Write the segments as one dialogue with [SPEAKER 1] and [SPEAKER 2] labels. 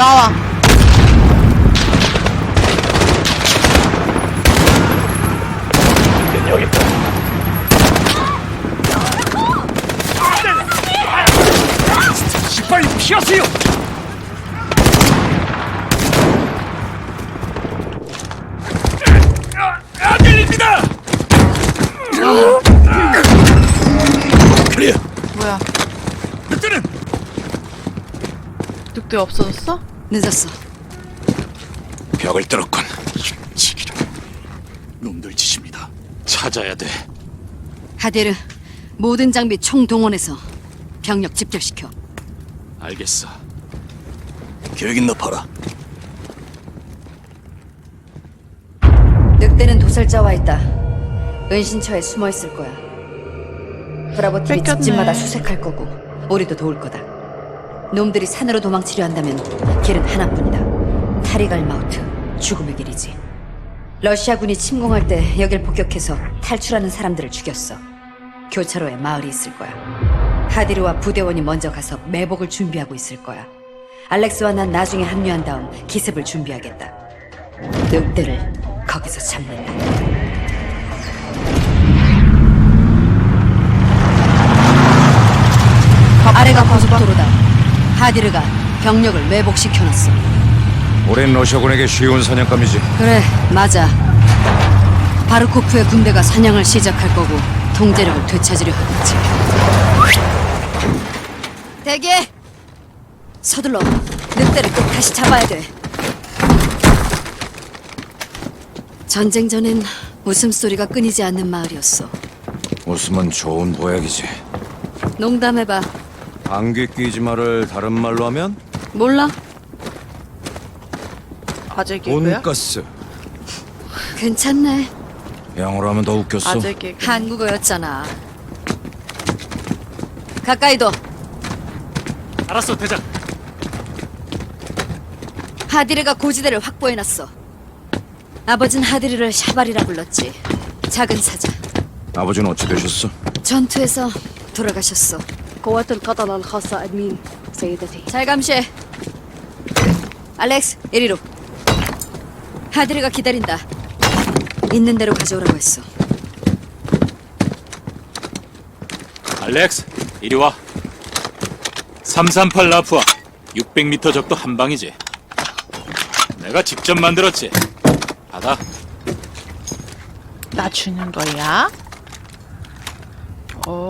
[SPEAKER 1] 나와.
[SPEAKER 2] 여기 있다. 빨리 피하세요! 아, 안 들립니다! 클리어.
[SPEAKER 1] 뭐야?
[SPEAKER 2] 그때는
[SPEAKER 1] 늑대 없어졌어?
[SPEAKER 3] 늦었어.
[SPEAKER 2] 벽을 뚫었군. 치기라. 놈들 짓입니다. 찾아야 돼.
[SPEAKER 3] 하데르, 모든 장비 총동원해서 병력 집결시켜.
[SPEAKER 2] 알겠어. 계획 있나 봐라.
[SPEAKER 3] 늑대는 도살자와 있다. 은신처에 숨어 있을 거야. 브라보 팀이
[SPEAKER 1] 뺏겼네.
[SPEAKER 3] 집집마다 수색할 거고 우리도 도울 거다. 놈들이 산으로 도망치려 한다면 길은 하나뿐이다. 타리갈 마우트, 죽음의 길이지. 러시아군이 침공할 때 여길 폭격해서 탈출하는 사람들을 죽였어. 교차로에 마을이 있을 거야. 하디르와 부대원이 먼저 가서 매복을 준비하고 있을 거야. 알렉스와 난 나중에 합류한 다음 기습을 준비하겠다. 늑대를 거기서 잡는다. 아래가 고속도로다. 하디르가 병력을 매복시켜놨어.
[SPEAKER 4] 우린 러시아군에게 쉬운 사냥감이지.
[SPEAKER 3] 그래, 맞아. 바르코프의 군대가 사냥을 시작할 거고 통제력을 되찾으려 하겠지. 대기! 서둘러. 늑대를 꼭 다시 잡아야 돼. 전쟁 전엔 웃음소리가 끊이지 않는 마을이었어.
[SPEAKER 4] 웃으면 좋은 보약이지.
[SPEAKER 3] 농담해봐.
[SPEAKER 4] 방귀 끼지 말을 다른 말로 하면
[SPEAKER 3] 몰라?
[SPEAKER 1] 아재 개그야?
[SPEAKER 4] 온가스.
[SPEAKER 3] 괜찮네.
[SPEAKER 4] 영어로 하면 더 웃겼어.
[SPEAKER 1] 아재 개그.
[SPEAKER 3] 한국어였잖아. 가까이 둬.
[SPEAKER 2] 알았어, 대장.
[SPEAKER 3] 하디르가 고지대를 확보해놨어. 아버진 하디르를 샤발이라 불렀지. 작은 사자.
[SPEAKER 4] 아버지는 어찌 되셨어?
[SPEAKER 3] 전투에서 돌아가셨어.
[SPEAKER 5] قوات القتلة الخاصة أدمين سيدتي
[SPEAKER 3] 잘 감시해. 알렉스, 이리로. 하디르가 기다린다. 있는 대로 가져오라고 했어.
[SPEAKER 2] 알렉스, 이리 와. 338 라프와 600m 적도 한 방이지. 내가 직접 만들었지. 받아.
[SPEAKER 1] 나 주는 거야? 오.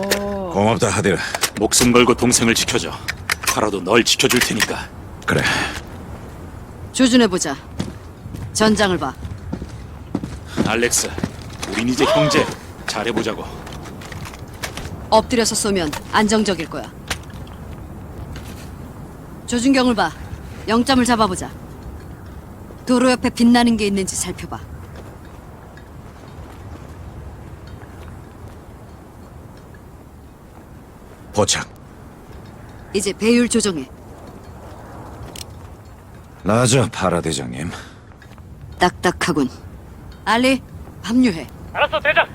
[SPEAKER 4] 고맙다 하디르.
[SPEAKER 2] 목숨 걸고 동생을 지켜줘. 팔아도 널 지켜줄 테니까.
[SPEAKER 4] 그래.
[SPEAKER 3] 조준해 보자. 전장을 봐.
[SPEAKER 2] 알렉스, 우린 이제 형제. 잘해보자고.
[SPEAKER 3] 엎드려서 쏘면 안정적일 거야. 조준경을 봐. 영점을 잡아보자. 도로 옆에 빛나는 게 있는지 살펴봐.
[SPEAKER 4] 포착.
[SPEAKER 3] 이제 배율 조정해.
[SPEAKER 4] 라자 파라 대장님.
[SPEAKER 3] 딱딱하군. 알리, 합류해.
[SPEAKER 2] 알았어, 대장.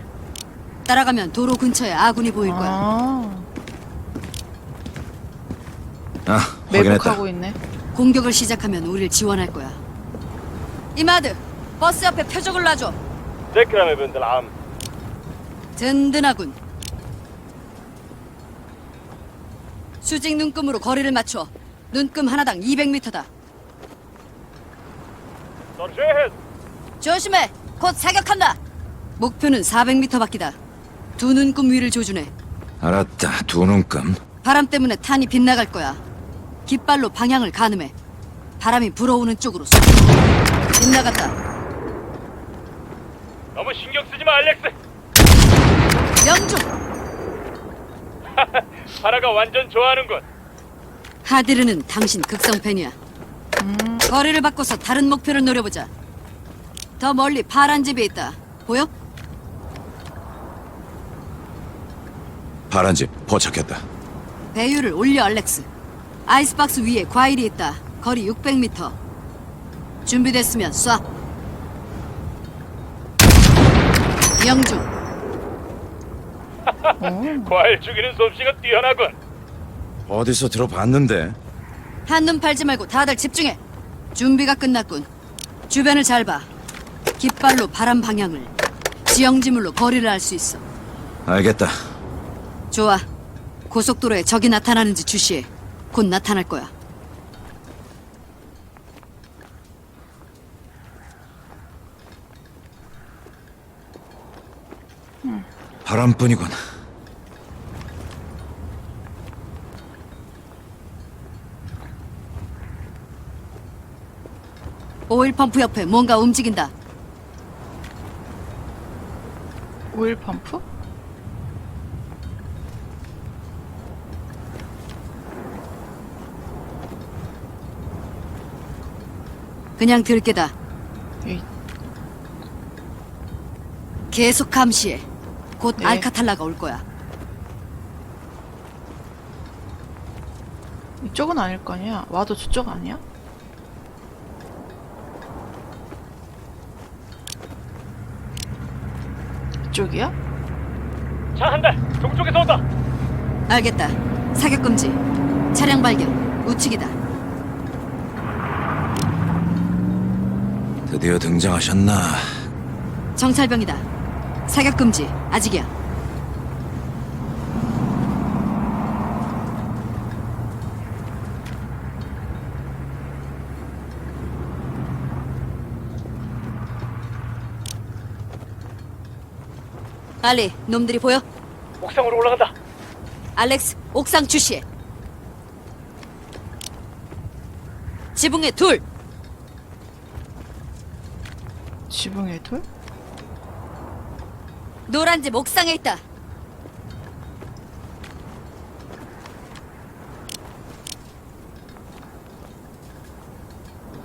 [SPEAKER 3] 따라가면 도로 근처에 아군이 보일 거야.
[SPEAKER 1] 아,
[SPEAKER 4] 아, 확인했다.
[SPEAKER 1] 매복하고 있네.
[SPEAKER 3] 공격을 시작하면 우릴 지원할 거야. 이마드, 버스 옆에 표적을 놔줘.
[SPEAKER 6] تكرم يا بنت العم
[SPEAKER 3] 든든하군. 수직 눈금으로 거리를 맞춰 눈금 하나당 200m다. 조심해. 곧 사격한다. 목표는 400m 밖이다. 두 눈금 위를 조준해.
[SPEAKER 4] 알았다. 두 눈금.
[SPEAKER 3] 바람 때문에 탄이 빗나갈 거야. 깃발로 방향을 가늠해. 바람이 불어오는 쪽으로 쏘. 빗나갔다.
[SPEAKER 6] 너무 신경 쓰지 마, 알렉스.
[SPEAKER 3] 명중.
[SPEAKER 6] 파라가 완전 좋아하는군
[SPEAKER 3] 하디르는 당신 극성 팬이야. 거리를 바꿔서 다른 목표를 노려보자. 더 멀리 파란 집이 있다. 보여?
[SPEAKER 4] 파란 집 포착했다.
[SPEAKER 3] 배율을 올려 알렉스. 아이스박스 위에 과일이 있다. 거리 600m. 준비됐으면 쏴. 명중.
[SPEAKER 6] 과일 죽이는 솜씨가 뛰어나군
[SPEAKER 4] 어디서 들어봤는데?
[SPEAKER 3] 한눈 팔지 말고 다들 집중해. 준비가 끝났군. 주변을 잘 봐. 깃발로 바람 방향을, 지형지물로 거리를 알 수 있어.
[SPEAKER 4] 알겠다.
[SPEAKER 3] 좋아. 고속도로에 적이 나타나는지 주시해. 곧 나타날 거야.
[SPEAKER 4] 바람뿐이군.
[SPEAKER 3] 오일 펌프 옆에 뭔가 움직인다.
[SPEAKER 1] 오일 펌프?
[SPEAKER 3] 그냥 들게다.
[SPEAKER 1] 에이,
[SPEAKER 3] 계속 감시해. 곧
[SPEAKER 1] 네.
[SPEAKER 3] 알카탈라가 올 거야.
[SPEAKER 1] 이쪽은 아닐 거 아니야. 와도 저쪽 아니야? 이쪽이야?
[SPEAKER 6] 차 한 대. 동쪽에서 온다.
[SPEAKER 3] 알겠다. 사격 금지. 차량 발견. 우측이다.
[SPEAKER 4] 드디어 등장하셨나?
[SPEAKER 3] 정찰병이다. 사격 금지. 아직이야. 알리, 놈들이 보여?
[SPEAKER 6] 옥상으로 올라간다.
[SPEAKER 3] 알렉스, 옥상 주시해. 지붕에 둘.
[SPEAKER 1] 지붕에 돌?
[SPEAKER 3] 노란 집 옥상에 있다.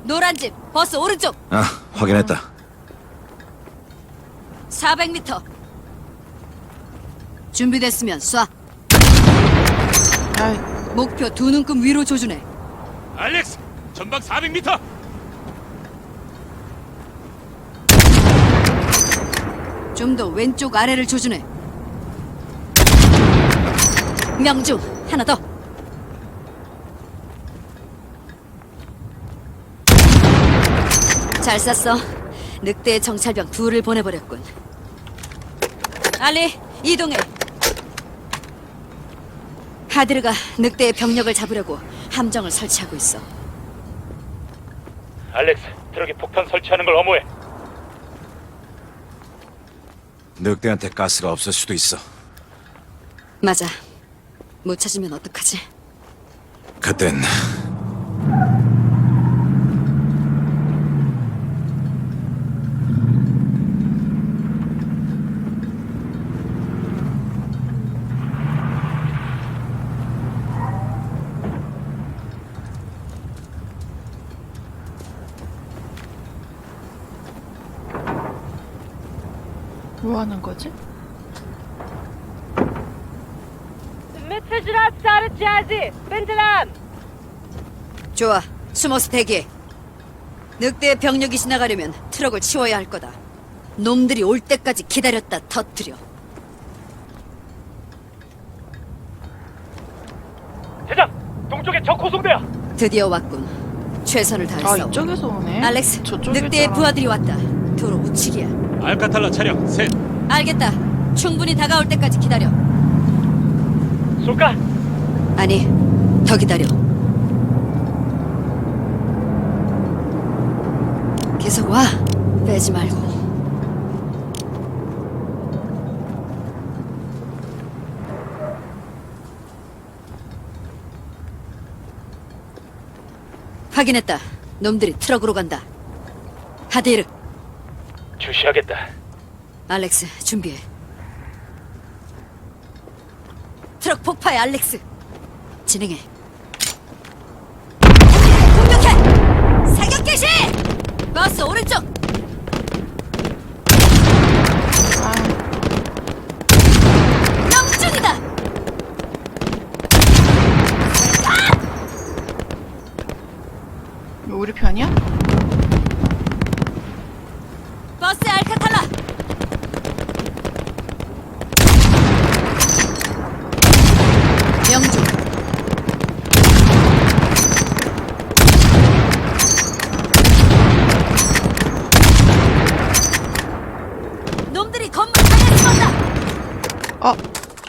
[SPEAKER 3] 노란 집 버스 오른쪽
[SPEAKER 4] 아, 확인했다.
[SPEAKER 3] 400m. 준비됐으면 쏴. 목표 두 눈금 위로 조준해.
[SPEAKER 2] 알렉스, 전방 400m.
[SPEAKER 3] 좀 더 왼쪽 아래를 조준해. 명중 하나 더. 잘 쐈어. 늑대 정찰병 둘을 보내버렸군. 알리 이동해. 하드르가 늑대의 병력을 잡으려고 함정을 설치하고 있어.
[SPEAKER 6] 알렉스, 트럭에 폭탄 설치하는 걸 엄호해.
[SPEAKER 4] 늑대한테 가스가 없을 수도 있어.
[SPEAKER 3] 맞아. 못 찾으면 어떡하지?
[SPEAKER 4] 그땐
[SPEAKER 1] 뭐 하는 거지?
[SPEAKER 5] متفجرات صارت جاهزة بنت الآن
[SPEAKER 3] 좋아. 숨어서 대기해. 늑대의 병력이 지나가려면 트럭을 치워야 할 거다. 놈들이 올 때까지 기다렸다 터뜨려.
[SPEAKER 6] 대장, 동쪽에 적 호송대야.
[SPEAKER 3] 드디어 왔군. 최선을 다해
[SPEAKER 1] 아,
[SPEAKER 3] 싸워.
[SPEAKER 1] 이쪽에서 오네.
[SPEAKER 3] 알렉스,
[SPEAKER 1] 저쪽일
[SPEAKER 3] 늑대의
[SPEAKER 1] 줄
[SPEAKER 3] 부하들이 왔다. 도로 우측이야.
[SPEAKER 2] 알카탈라 차량 셋.
[SPEAKER 3] 알겠다. 충분히 다가올 때까지 기다려.
[SPEAKER 6] 쏠까?
[SPEAKER 3] 아니, 더 기다려. 계속 와. 빼지 말고. 확인했다. 놈들이 트럭으로 간다. 하데이르,
[SPEAKER 6] 주시하겠다.
[SPEAKER 3] 알렉스, 준비해. 트럭 폭파해, 알렉스. 진행해. 공격해! 사격 개시! 버스 오른쪽!
[SPEAKER 1] 아,
[SPEAKER 3] 명중이다!
[SPEAKER 1] 이거 우리 편이야?
[SPEAKER 3] 버스 알카탈라! 명중.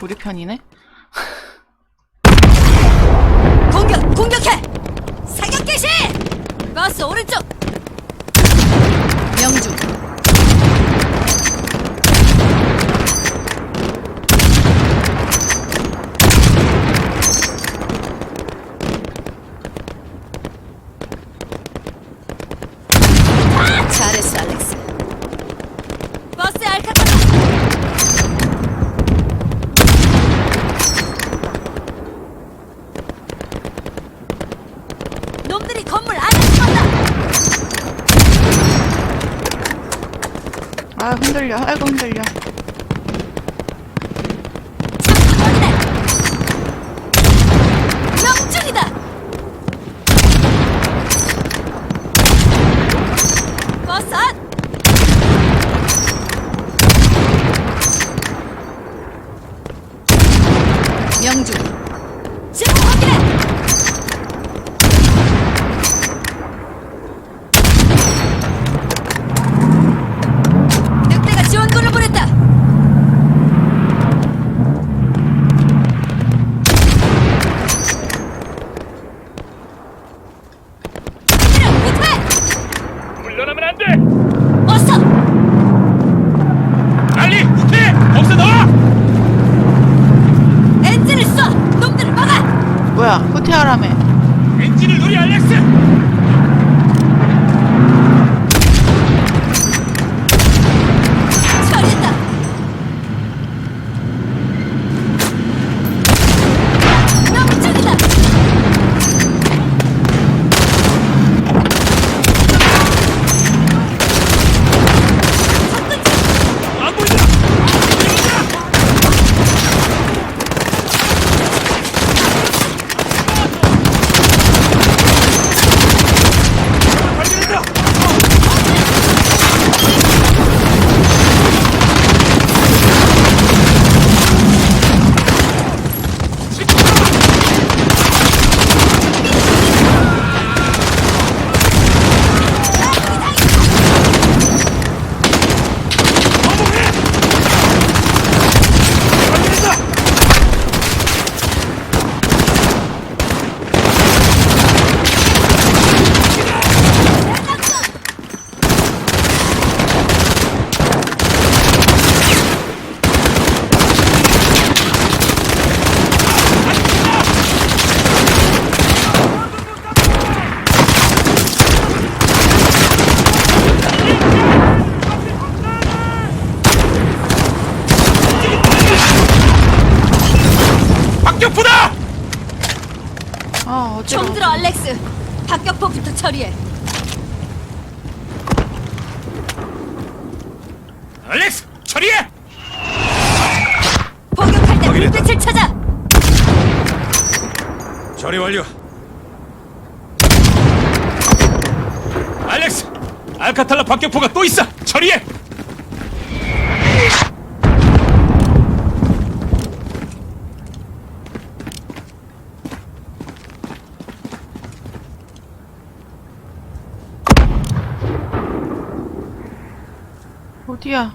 [SPEAKER 1] 우리 편이네?
[SPEAKER 3] 공격! 공격해! 사격 개시! 버스 오른쪽! 명중 잘했어 알렉스 버스에 알카타라 놈들이 건물 안에 숨었다
[SPEAKER 1] 아 흔들려. 아이고 흔들려
[SPEAKER 3] 잡아버리네 명중이다 버스 안 명중 지금 확인해 늑대가 지원군을 보냈다 이런 후퇴
[SPEAKER 6] 물러나면 안 돼!
[SPEAKER 3] 어서
[SPEAKER 6] 빨리! 후퇴! 없애 나와!
[SPEAKER 3] 엔진을 쏴 놈들을 막아
[SPEAKER 1] 뭐야 후퇴하라며
[SPEAKER 6] 엔진을 누리 알렉스!
[SPEAKER 3] 처리했다 명중이다
[SPEAKER 6] 안 보인다! 발견했다! 발견했다! 박격포다!
[SPEAKER 1] 아 어지러워
[SPEAKER 3] 총 들어 알렉스 박격포부터 처리해
[SPEAKER 6] 알렉스! 처리해!
[SPEAKER 3] 포격할 때
[SPEAKER 4] 확인했다.
[SPEAKER 3] 불빛을 찾아
[SPEAKER 4] 처리 완료.
[SPEAKER 6] 알렉스! 알카탈라 박격포가 또 있어! 처리해!
[SPEAKER 1] 어디야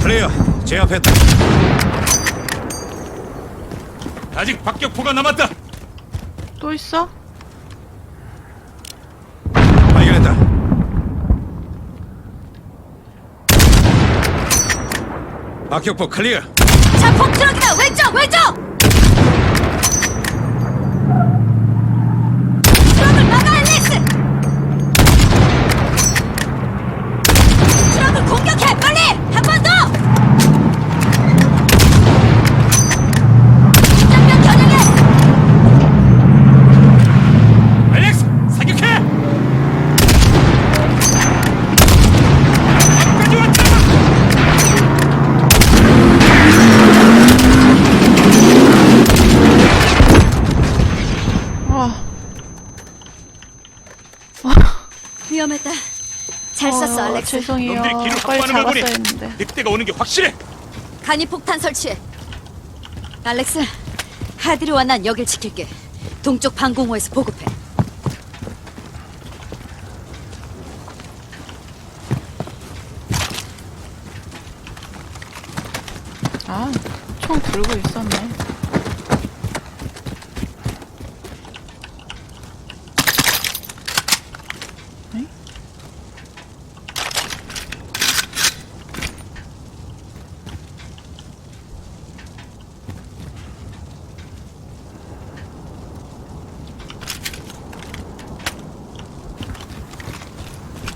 [SPEAKER 4] 클리어. 제압했다.
[SPEAKER 6] 아직 박격포가 남았다!
[SPEAKER 1] 또 있어?
[SPEAKER 4] 발견했다. 박격포 클리어.
[SPEAKER 3] 자 폭 트럭이다 왼쪽 왼쪽 트럭을 막아 알렉스 트럭을 공격해 빨리 한 번 더 장면 겨냥해
[SPEAKER 6] 알렉스! 사격해! 앞까지 왔다!
[SPEAKER 1] 아
[SPEAKER 3] 위험했다 잘 쐈어
[SPEAKER 1] 어,
[SPEAKER 3] 알렉스
[SPEAKER 1] 죄송해요.
[SPEAKER 6] 놈들이 길을
[SPEAKER 1] 빨리
[SPEAKER 6] 확보하는 걸 보니
[SPEAKER 1] 잡았어야 했는데.
[SPEAKER 6] 늑대가 오는 게 확실해!
[SPEAKER 3] 간이 폭탄 설치해. 알렉스 하디르와 난 여길 지킬게. 동쪽 방공호에서 보급해.
[SPEAKER 1] 아, 총 들고 있었네. 에이?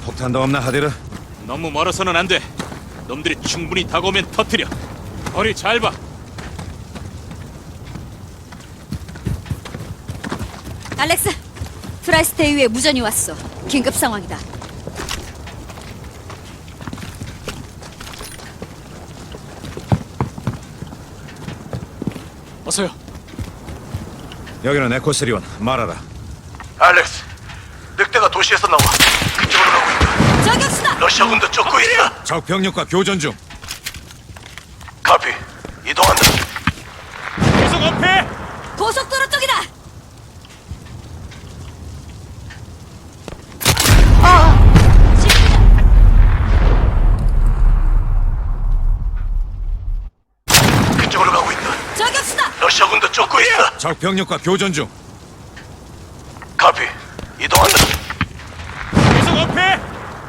[SPEAKER 4] 폭 탄도 없나 하디르?
[SPEAKER 2] 너무 멀어서는 안 돼. 놈들이 충분히 다가오면 터뜨려. 거리 잘 봐.
[SPEAKER 3] 알렉스, 프라이스테이위에 무전이 왔어. 긴급 상황이다.
[SPEAKER 2] 어서요.
[SPEAKER 4] 여기는 에코스리온 말하라.
[SPEAKER 7] 알렉스, 늑대가 도시에서 나와 그쪽으로 가고 있다.
[SPEAKER 3] 저격수다!
[SPEAKER 7] 러시아군도 쫓고 있다.
[SPEAKER 4] 적 병력과 교전 중.
[SPEAKER 7] 카피, 이동한다.
[SPEAKER 6] 계속 업해.
[SPEAKER 3] 고속도로 쪽이다!
[SPEAKER 7] 그쪽으로 가고 있다.
[SPEAKER 3] 저격수다!
[SPEAKER 7] 러시아군도 쫓고 있다.
[SPEAKER 4] 적 병력과 교전 중.
[SPEAKER 7] 카피, 이동한다.
[SPEAKER 6] 계속 업해.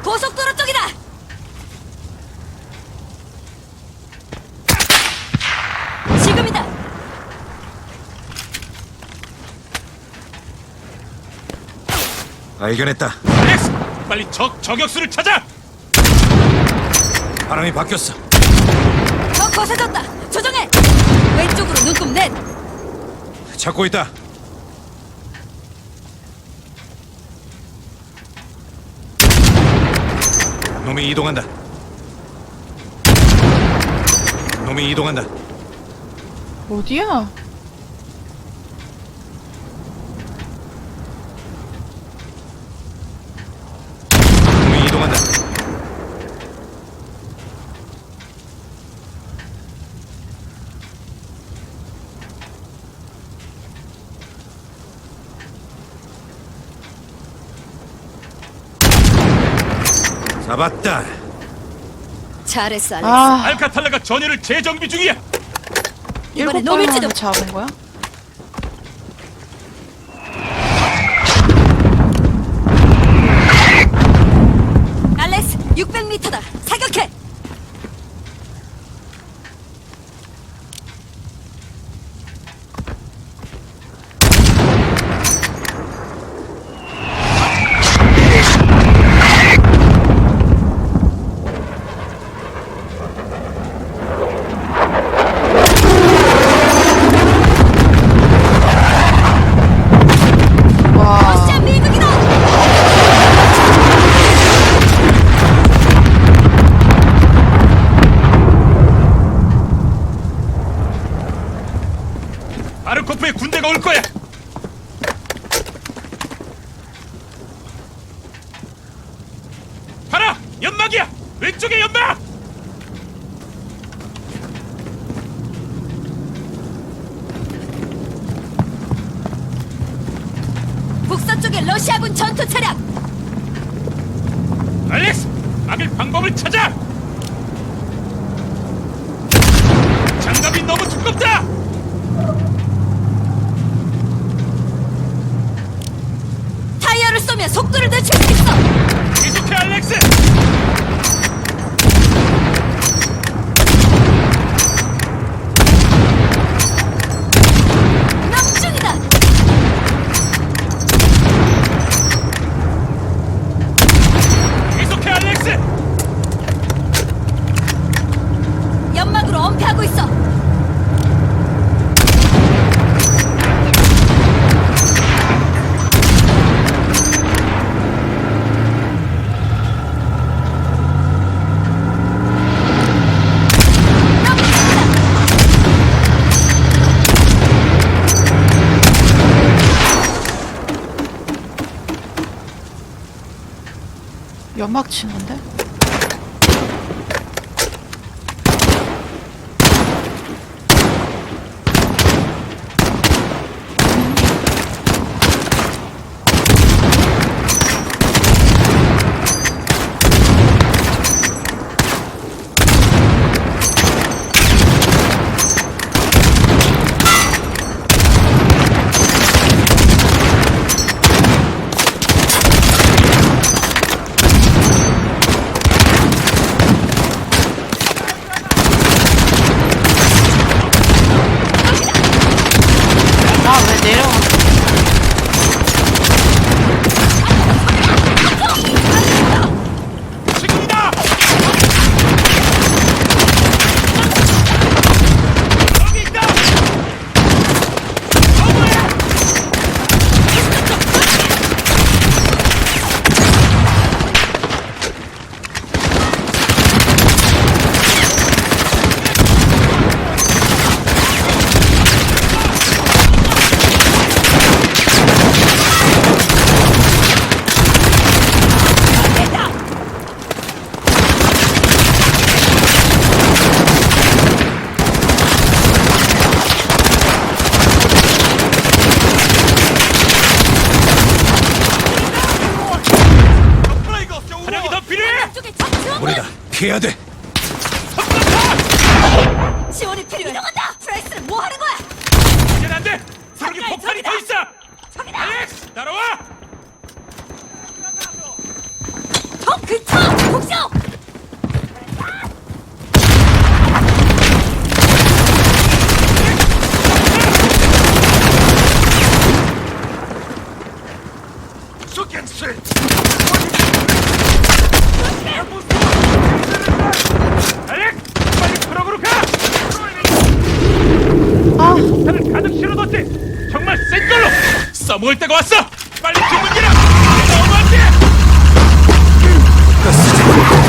[SPEAKER 3] 고속도로 쪽이다! 지금이다!
[SPEAKER 4] 발견했다.
[SPEAKER 6] 알렉스, 빨리 적 저격수를 찾아.
[SPEAKER 4] 바람이 바뀌었어.
[SPEAKER 3] 더 거세졌다! 조정해! 왼쪽으로 눈금 넷!
[SPEAKER 4] 찾고 있다. 놈이 이동한다. 놈이 이동한다.
[SPEAKER 1] 어디야?
[SPEAKER 4] 잡았다.
[SPEAKER 3] 잘했어, 알렉스.
[SPEAKER 1] 아,
[SPEAKER 6] 알카탈라가 전열을 재정비 중이야.
[SPEAKER 1] 일곱
[SPEAKER 3] 이번엔.
[SPEAKER 1] 번을 잡은 거야?
[SPEAKER 6] 막
[SPEAKER 1] 치는데?
[SPEAKER 4] 회복해야 돼.
[SPEAKER 3] 지원이 필요해. 이동한다. 프라이스는 뭐 하는 거야?
[SPEAKER 6] 이젠 안 돼! 저기 폭탄이 더 있어! 알렉스! 따라와!
[SPEAKER 3] 더 근처. 복종.
[SPEAKER 6] 알렉스! 빨리 트럭으로 가!
[SPEAKER 1] 아
[SPEAKER 6] 폭탄을 가득 실어뒀지! 정말 센 걸로! 써먹을 때가 왔어! 빨리 주문기라! 너무 안 돼!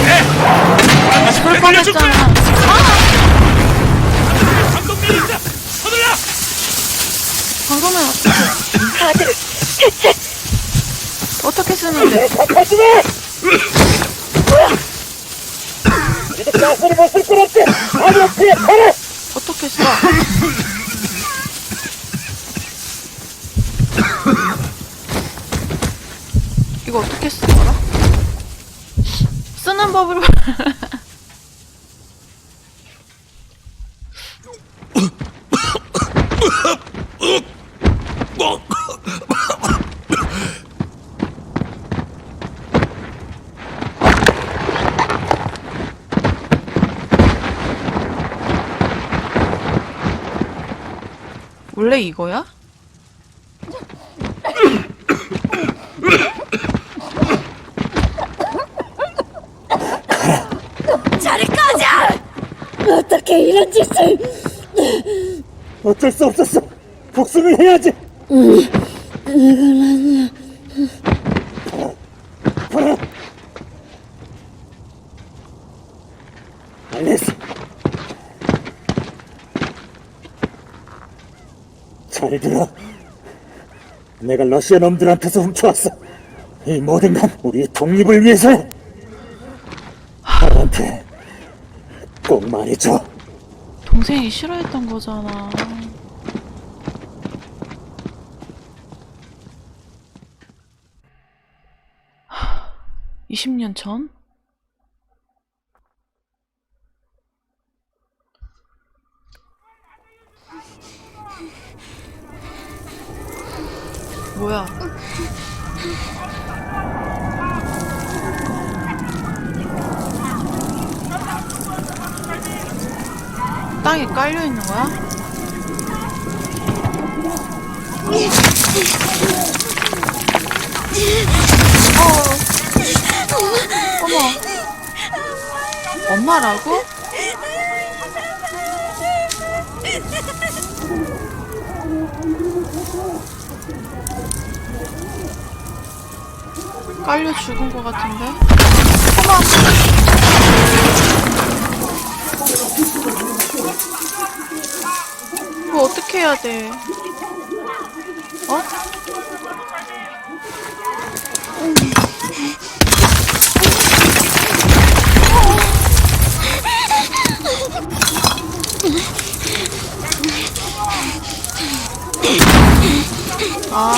[SPEAKER 6] 네! 다시
[SPEAKER 1] 그럴
[SPEAKER 6] 거야!
[SPEAKER 1] 뻔했잖아
[SPEAKER 6] 방금 내린다! 서둘러!
[SPEAKER 1] 방송에 어떻게 쓰는데 어떻게 써 이거 어떻게 쓰더라 쓰는 법을 원래 이거야?
[SPEAKER 3] 자리 꺼져.
[SPEAKER 8] 어떻게 이런 짓을
[SPEAKER 9] 어쩔 수 없었어. 복수를 해야지. 알렉스. 잘 들어. 내가 러시아 놈들한테서 훔쳐왔어. 이 모든 건 우리의 독립을 위해서. 나한테 꼭 말해줘.
[SPEAKER 1] 동생이 싫어했던 거잖아. 하, 20년 전? 엄마라고? 깔려 죽은 것 같은데? 이거 어떻게 해야 돼? 어? 아.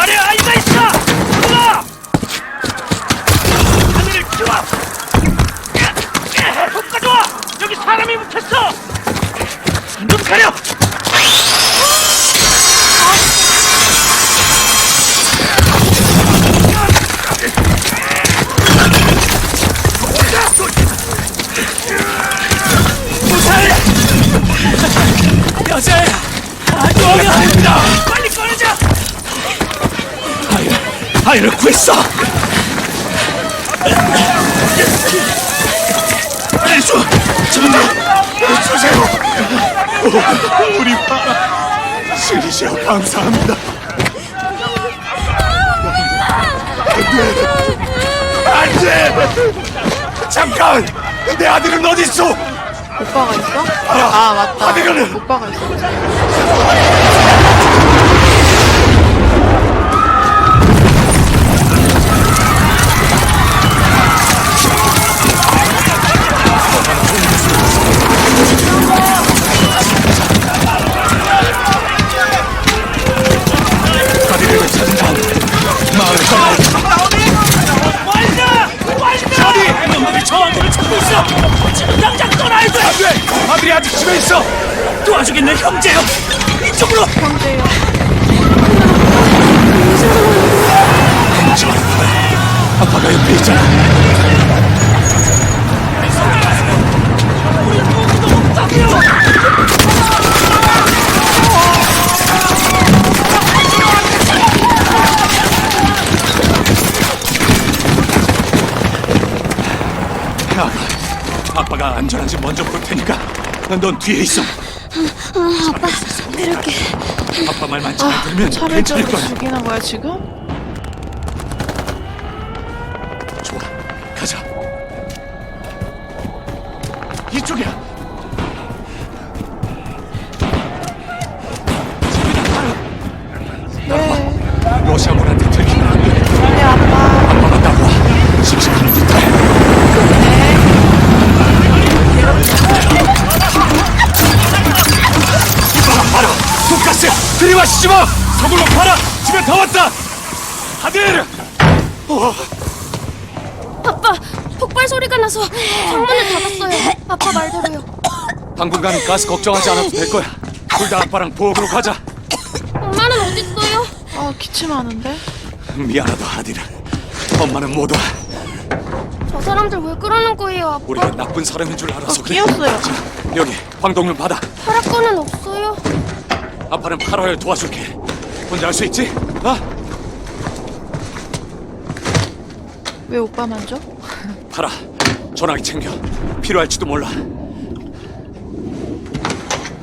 [SPEAKER 6] 아래 아이가 있어! 서둘러! 하늘을 키워! 손 가져와! 여기 사람이 묻혔어! 아이를 구했어! 예수! 전부 주세요! 오, 우리 파 신이시여 감사합니다. 안 돼! 잠깐! 내 아들은 어디 있어?
[SPEAKER 1] 오빠가 있어? 아 맞다.
[SPEAKER 6] 아들은!
[SPEAKER 1] 오빠가 있어.
[SPEAKER 6] 도와주겠네 형제요. 이쪽으로.
[SPEAKER 1] 형제요.
[SPEAKER 2] 저 아빠가 옆에 있잖아. 아빠가 안전한지 먼저 볼 테니까 넌 뒤에 있어.
[SPEAKER 1] 아빠, 그렇게.
[SPEAKER 2] 아빠 말만 잘 들으면
[SPEAKER 1] 차를
[SPEAKER 2] 괜찮을
[SPEAKER 1] 좀
[SPEAKER 2] 거야.
[SPEAKER 1] 죽이는 거야, 지금?
[SPEAKER 2] 좋아, 가자. 이쪽이야. 마시지 마. 서둘러 봐라. 집에 다 왔다. 아들.
[SPEAKER 8] 아빠, 폭발 소리가 나서 창문을 닫았어요. 아빠 말대로요.
[SPEAKER 2] 당분간 가스 걱정하지 않아도 될 거야. 둘 다 아빠랑 부엌으로 가자.
[SPEAKER 8] 엄마는 어딨어요?
[SPEAKER 1] 아, 기침 하는데?
[SPEAKER 2] 미안하다, 아들. 엄마는 못 와.
[SPEAKER 8] 저 사람들 왜 그러는 거예요, 아빠?
[SPEAKER 2] 우리가 나쁜 사람인 줄 알아서
[SPEAKER 1] 어,
[SPEAKER 2] 그래.
[SPEAKER 1] 끼었어요.
[SPEAKER 2] 자, 여기 황동률 받아.
[SPEAKER 8] 파라건은 없어요?
[SPEAKER 2] 아빠는 8월 도와줄게. 혼자 할 수 있지? 어?
[SPEAKER 1] 왜 오빠만 줘?
[SPEAKER 2] 팔아. 전화기 챙겨. 필요할지도 몰라.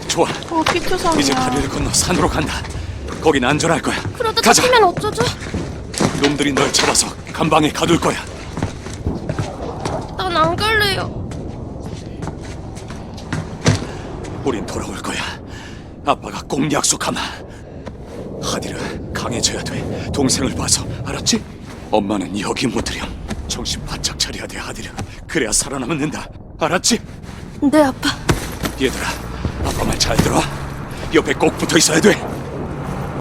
[SPEAKER 2] 좋아.
[SPEAKER 1] 어, 피투성이야.
[SPEAKER 2] 이제 다리를 건너 산으로 간다. 거긴 안전할 거야.
[SPEAKER 8] 그러다
[SPEAKER 2] 가자.
[SPEAKER 8] 잡히면 어쩌죠?
[SPEAKER 2] 놈들이 널 잡아서 감방에 가둘 거야.
[SPEAKER 8] 난 안 갈래요.
[SPEAKER 2] 우린 돌아올. 아빠가 꼭 약속하마. 하디르 강해져야 돼. 동생을 봐서 알았지? 엄마는 여기 못 들여. 정신 바짝 차려야 돼, 하디르. 그래야 살아남는다. 알았지?
[SPEAKER 8] 네, 아빠.
[SPEAKER 2] 얘들아, 아빠 말 잘 들어. 옆에 꼭 붙어 있어야 돼.